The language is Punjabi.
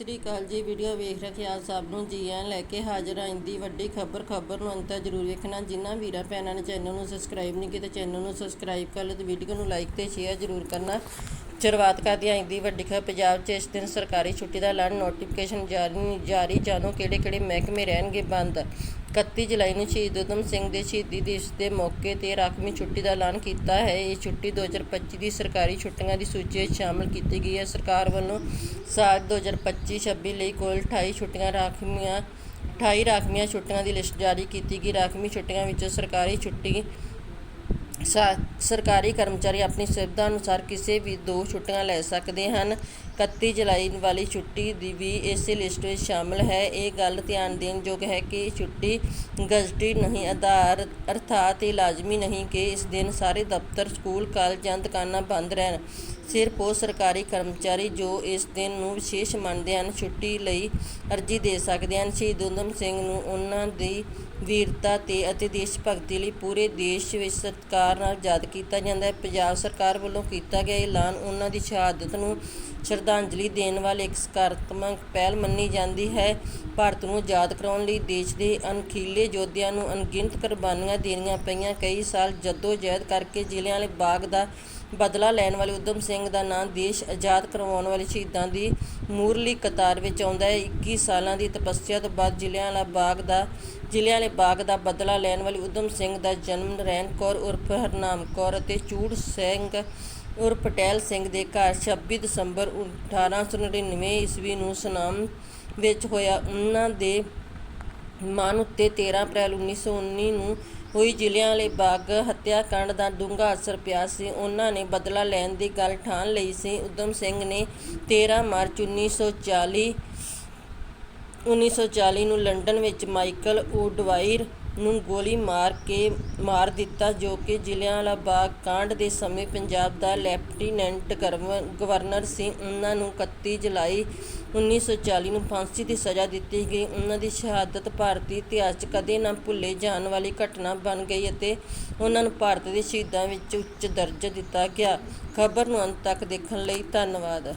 ਸ੍ਰੀ ਅਕਾਲ ਜੀ, ਵੀਡੀਓ ਵੇਖ ਰਹੇ ਆਪ ਸਭ ਨੂੰ ਜੀ ਐਨ ਲੈ ਕੇ ਹਾਜ਼ਰ ਆਂ ਇੰਦੀ ਵੱਡੀ ਖਬਰ ਖਬਰ ਨੂੰ ਅੰਤ ਜ਼ਰੂਰ ਵੇਖਣਾ। ਜਿਨ੍ਹਾਂ ਵੀਰਾਂ ਭੈਣਾਂ ਨੇ ਚੈਨਲ ਨੂੰ ਸਬਸਕ੍ਰਾਈਬ ਨਹੀਂ ਕੀਤਾ, ਚੈਨਲ ਨੂੰ ਸਬਸਕ੍ਰਾਈਬ ਕਰ ਲਓ ਤੇ ਵੀਡੀਓ ਨੂੰ ਲਾਈਕ ਤੇ ਸ਼ੇਅਰ ਜ਼ਰੂਰ ਕਰਨਾ। ਸ਼ੁਰੂਆਤ ਕਰਦਿਆਂ ਇੰਦੀ ਵੱਡੀ ਖਬਰ, ਪੰਜਾਬ 'ਚ ਇਸ ਦਿਨ ਸਰਕਾਰੀ ਛੁੱਟੀ ਦਾ ਐਲਾਨ ਨੋਟੀਫਿਕੇਸ਼ਨ ਜਾਰੀ ਜਾਰੀ, ਜਾਣੋ ਕਿਹੜੇ ਕਿਹੜੇ ਮਹਿਕਮੇ ਰਹਿਣਗੇ ਬੰਦ। 31 ਜੁਲਾਈ ਨੂੰ ਸ਼ਹੀਦ ਊਧਮ ਸਿੰਘ ਦੇ ਸ਼ਹੀਦੀ ਦਿਵਸ ਦੇ ਮੌਕੇ ਤੇ ਰਾਖਵੀਂ ਛੁੱਟੀ ਦਾ ਐਲਾਨ ਕੀਤਾ ਹੈ। ਇਹ ਛੁੱਟੀ 2025 ਦੀ ਸਰਕਾਰੀ ਛੁੱਟੀਆਂ ਦੀ ਸੂਚੀ ਵਿੱਚ ਸ਼ਾਮਲ ਕੀਤੀ ਗਈ ਹੈ। ਸਰਕਾਰ ਵੱਲੋਂ ਸਾਲ 2025-26 ਲਈ ਕੁੱਲ 28 ਛੁੱਟੀਆਂ ਰਾਖਵੀਆਂ 28 ਰਾਖਵੀਆਂ ਛੁੱਟੀਆਂ ਦੀ ਲਿਸਟ ਜਾਰੀ ਕੀਤੀ ਗਈ। ਰਾਖਵੀਂ ਛੁੱਟੀਆਂ ਵਿੱਚੋਂ ਸਰਕਾਰੀ ਛੁੱਟੀ ਸਰਕਾਰੀ ਕਰਮਚਾਰੀ ਆਪਣੀ ਸੁਵਿਧਾ ਅਨੁਸਾਰ ਕਿਸੇ ਵੀ ਦੋ ਛੁੱਟੀਆਂ ਲੈ ਸਕਦੇ ਹਨ। 31 ਜੁਲਾਈ ਵਾਲੀ ਛੁੱਟੀ ਦੀ ਵੀ ਇਸੇ ਲਿਸਟ ਵਿੱਚ ਸ਼ਾਮਲ ਹੈ। ਇਹ ਗੱਲ ਧਿਆਨ ਦੇਣ ਯੋਗ ਹੈ ਕਿ ਇਹ ਛੁੱਟੀ ਗਜ਼ਟੀ ਨਹੀਂ, ਆਧਾਰ ਅਰਥਾਤ ਇਹ ਲਾਜ਼ਮੀ ਨਹੀਂ ਕਿ ਇਸ ਦਿਨ ਸਾਰੇ ਦਫ਼ਤਰ, ਸਕੂਲ, ਕਾਲਜ ਜਾਂ ਦੁਕਾਨਾਂ ਬੰਦ ਰਹਿਣ। ਸਿਰਫ ਉਹ ਸਰਕਾਰੀ ਕਰਮਚਾਰੀ ਜੋ ਇਸ ਦਿਨ ਨੂੰ ਵਿਸ਼ੇਸ਼ ਮੰਨਦੇ ਹਨ, ਛੁੱਟੀ ਲਈ ਅਰਜ਼ੀ ਦੇ ਸਕਦੇ ਹਨ। ਸ਼ਹੀਦ ਊਧਮ ਸਿੰਘ ਨੂੰ ਉਹਨਾਂ ਦੀ ਵੀਰਤਾ ਤੇ ਅਤੇ ਦੇਸ਼ ਭਗਤੀ ਲਈ ਪੂਰੇ ਦੇਸ਼ ਵਿੱਚ ਸਤਿਕਾਰ ਨਾਲ ਯਾਦ ਕੀਤਾ ਜਾਂਦਾ ਹੈ। ਪੰਜਾਬ ਸਰਕਾਰ ਵੱਲੋਂ ਕੀਤਾ ਗਿਆ ਐਲਾਨ ਉਹਨਾਂ ਦੀ ਸ਼ਹਾਦਤ ਨੂੰ ਸ਼ਰਧਾਂਜਲੀ ਦੇਣ ਵਾਲੀ ਇੱਕ ਸਕਾਰਾਤਮਕ ਪਹਿਲ ਮੰਨੀ ਜਾਂਦੀ ਹੈ। ਭਾਰਤ ਨੂੰ ਆਜ਼ਾਦ ਕਰਾਉਣ ਲਈ ਦੇਸ਼ ਦੇ ਅਣਖੀਲੇ ਯੋਧਿਆਂ ਨੂੰ ਅਣਗਿਣਤ ਕੁਰਬਾਨੀਆਂ ਦੇਣੀਆਂ ਪਈਆਂ। ਕਈ ਸਾਲ ਜੱਦੋ ਜਹਿਦ ਕਰਕੇ ਜ਼ਿਲ੍ਹਿਆਂ ਵਾਲੇ ਬਾਗ ਦਾ ਬਦਲਾ ਲੈਣ ਵਾਲੇ ਊਧਮ ਸਿੰਘ ਦਾ ਨਾਂ ਦੇਸ਼ ਆਜ਼ਾਦ ਕਰਵਾਉਣ ਵਾਲੇ ਸ਼ਹੀਦਾਂ ਦੀ ਮੂਰਲੀ ਕਤਾਰ ਵਿੱਚ ਆਉਂਦਾ ਹੈ। 21 ਸਾਲਾਂ ਦੀ ਤਪੱਸਿਆ ਤੋਂ ਬਾਅਦ ਜ਼ਿਲ੍ਹਿਆਂਵਾਲਾ ਬਾਗ ਦਾ ਜ਼ਿਲ੍ਹਿਆਂਵਾਲੇ ਬਾਗ ਦਾ ਬਦਲਾ ਲੈਣ ਵਾਲੇ ਊਧਮ ਸਿੰਘ ਦਾ ਜਨਮ ਨਰੈਣ ਕੌਰ ਉਰਫ ਹਰਨਾਮ ਕੌਰ ਅਤੇ ਚੂੜ ਸਿੰਘ ਉਰਫ ਪਟੈਲ ਸਿੰਘ ਦੇ ਘਰ 26 ਦਸੰਬਰ 1899 ਈਸਵੀ ਨੂੰ ਸਨਾਮ ਵਿੱਚ ਹੋਇਆ। ਉਹਨਾਂ ਦੇ ਮਨ ਉੱਤੇ 13 ਅਪ੍ਰੈਲ 1919 ਨੂੰ ਹੋਈ ਜ਼ਿਲ੍ਹਿਆਂਵਾਲੇ ਬਾਗ ਹੱਤਿਆਕਾਂਡ ਦਾ ਡੂੰਘਾ ਅਸਰ ਪਿਆ ਸੀ। ਉਹਨਾਂ ਨੇ ਬਦਲਾ ਲੈਣ ਦੀ ਗੱਲ ਠਾਣ ਲਈ ਸੀ। ਊਧਮ ਸਿੰਘ ਨੇ 13 ਮਾਰਚ 1940 1940 ਨੂੰ ਲੰਡਨ ਵਿੱਚ ਮਾਈਕਲ ਓਡਵਾਇਰ ਨੂੰ ਗੋਲੀ ਮਾਰ ਕੇ ਮਾਰ ਦਿੱਤਾ, ਜੋ ਕਿ ਜ਼ਿਲ੍ਹਿਆਂਵਾਲਾ ਬਾਗ ਕਾਂਡ ਦੇ ਸਮੇਂ ਪੰਜਾਬ ਦਾ ਲੈਫਟੀਨੈਂਟ ਗਰਵ- ਗਵਰਨਰ ਸੀ। ਉਹਨਾਂ ਨੂੰ 31 ਜੁਲਾਈ 1940 ਨੂੰ ਫਾਂਸੀ ਦੀ ਸਜ਼ਾ ਦਿੱਤੀ ਗਈ। ਉਹਨਾਂ ਦੀ ਸ਼ਹਾਦਤ ਭਾਰਤੀ ਇਤਿਹਾਸ 'ਚ ਕਦੇ ਨਾ ਭੁੱਲੇ ਜਾਣ ਵਾਲੀ ਘਟਨਾ ਬਣ ਗਈ ਅਤੇ ਉਹਨਾਂ ਨੂੰ ਭਾਰਤ ਦੇ ਸ਼ਹੀਦਾਂ ਵਿੱਚ ਉੱਚ ਦਰਜਾ ਦਿੱਤਾ ਗਿਆ। ਖਬਰ ਨੂੰ ਅੰਤ ਤੱਕ ਦੇਖਣ ਲਈ ਧੰਨਵਾਦ।